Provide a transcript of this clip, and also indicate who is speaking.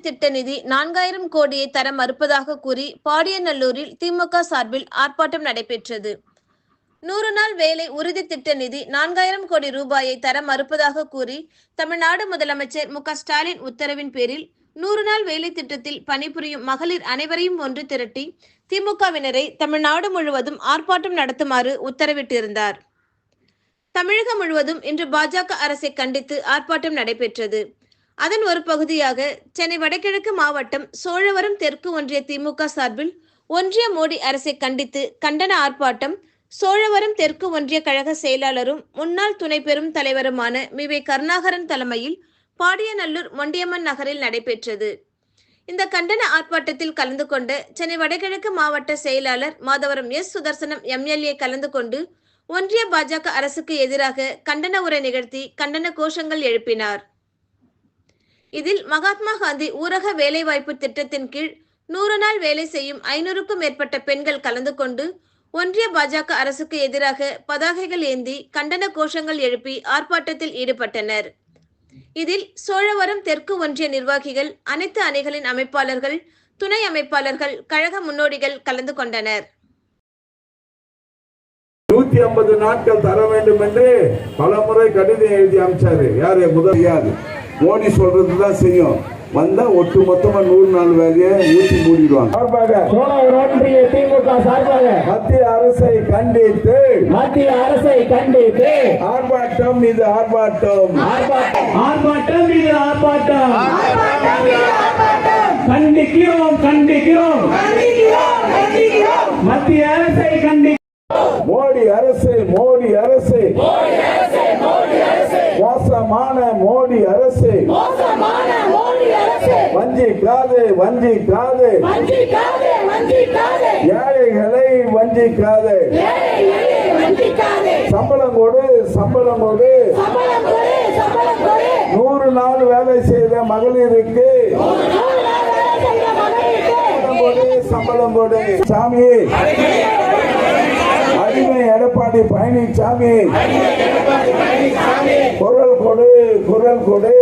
Speaker 1: திட்ட நிதி நான்காயிரம் கோடியை தர மறுப்பதாக கூறி பாடியநல்லூரில் திமுக சார்பில் ஆர்ப்பாட்டம் நடைபெற்றது. நூறு நாள் வேலை உறுதி திட்ட நிதி நான்காயிரம் கோடி ரூபாயை தர மறுப்பதாக கூறி தமிழ்நாடு முதலமைச்சர் மு ஸ்டாலின் உத்தரவின் பேரில் நூறு நாள் வேலை திட்டத்தில் பணிபுரியும் மகளிர் அனைவரையும் ஒன்று திரட்டி திமுகவினரை தமிழ்நாடு முழுவதும் ஆர்ப்பாட்டம் நடத்துமாறு உத்தரவிட்டிருந்தார். தமிழகம் முழுவதும் இன்று பாஜக அரசை கண்டித்து ஆர்ப்பாட்டம் நடைபெற்றது. அதன் ஒரு பகுதியாக சென்னை வடகிழக்கு மாவட்டம் சோழவரம் தெற்கு ஒன்றிய திமுக சார்பில் ஒன்றிய மோடி அரசை கண்டித்து கண்டன ஆர்ப்பாட்டம் சோழவரம் தெற்கு ஒன்றிய கழக செயலாளரும் முன்னாள் துணை பெரும் தலைவருமான மிவே கருணாகரன் தலைமையில் பாடியநல்லூர் மொண்டியம்மன் நகரில் நடைபெற்றது. இந்த கண்டன ஆர்ப்பாட்டத்தில் கலந்து கொண்ட சென்னை வடகிழக்கு மாவட்ட செயலாளர் மாதவரம் எஸ். சுதர்சனம் எம்எல்ஏ கலந்து கொண்டு ஒன்றிய பாஜக அரசுக்கு எதிராக கண்டன உரை நிகழ்த்தி கண்டன கோஷங்கள் எழுப்பினார். இதில் மகாத்மா காந்தி ஊரக வேலைவாய்ப்பு திட்டத்தின் கீழ் நூறு நாள் வேலை செய்யும் ஐநூறுக்கும் மேற்பட்ட பெண்கள் கலந்து கொண்டு ஒன்றிய பாஜக அரசுக்கு எதிராக பதாகைகள் ஏந்தி கண்டன கோஷங்கள் எழுப்பி ஆர்ப்பாட்டத்தில் ஈடுபட்டனர். இதில் சோழவரம் தெற்கு ஒன்றிய நிர்வாகிகள் அனைத்து அணிகளின் அமைப்பாளர்கள் துணை அமைப்பாளர்கள் கழக முன்னோடிகள் கலந்து கொண்டனர்.
Speaker 2: நூத்தி ஐம்பது நாட்கள் தர வேண்டும் என்று பலமுறை கடிதம் எழுதி அமைச்சாரு. யாரு? முதல் மோடி சொல்றதுதான் செய்யும். வந்தா ஒட்டு மொத்தமா நூறு நாள் வேலையை ஊற்றி மூடிடுவாங்க. சார்பாக
Speaker 3: சோழர் ஒன்றிய திமுக சார்பாக
Speaker 2: மத்திய அரசை கண்டித்து
Speaker 3: மத்திய அரசை கண்டித்து
Speaker 2: ஆர்ப்பாட்டம் இது ஆர்ப்பாட்டம்.
Speaker 3: ஆர்ப்பாட்டம். ஆர்ப்பாட்டம் இது ஆர்ப்பாட்டம். கண்டிக்கிறோம் கண்டிக்கிறோம். மத்திய அரசை கண்டி
Speaker 2: மோடி அரசு. மோடி அரசு மோசமான மோடி அரசு
Speaker 4: மோசமான மோடி அரசு
Speaker 2: வஞ்சிக்காது வஞ்சிக்காது. ஏழைகளை வஞ்சிக்காது. சம்பளம் கொடு சம்பளம் கொடு. நூறு நாள் வேலை செய்த மகளிருக்கு சம்பளம் கொடு சாமி. அடிமை எடப்பாடி பழனிசாமி. குரல் கொடு குரல் கொடு.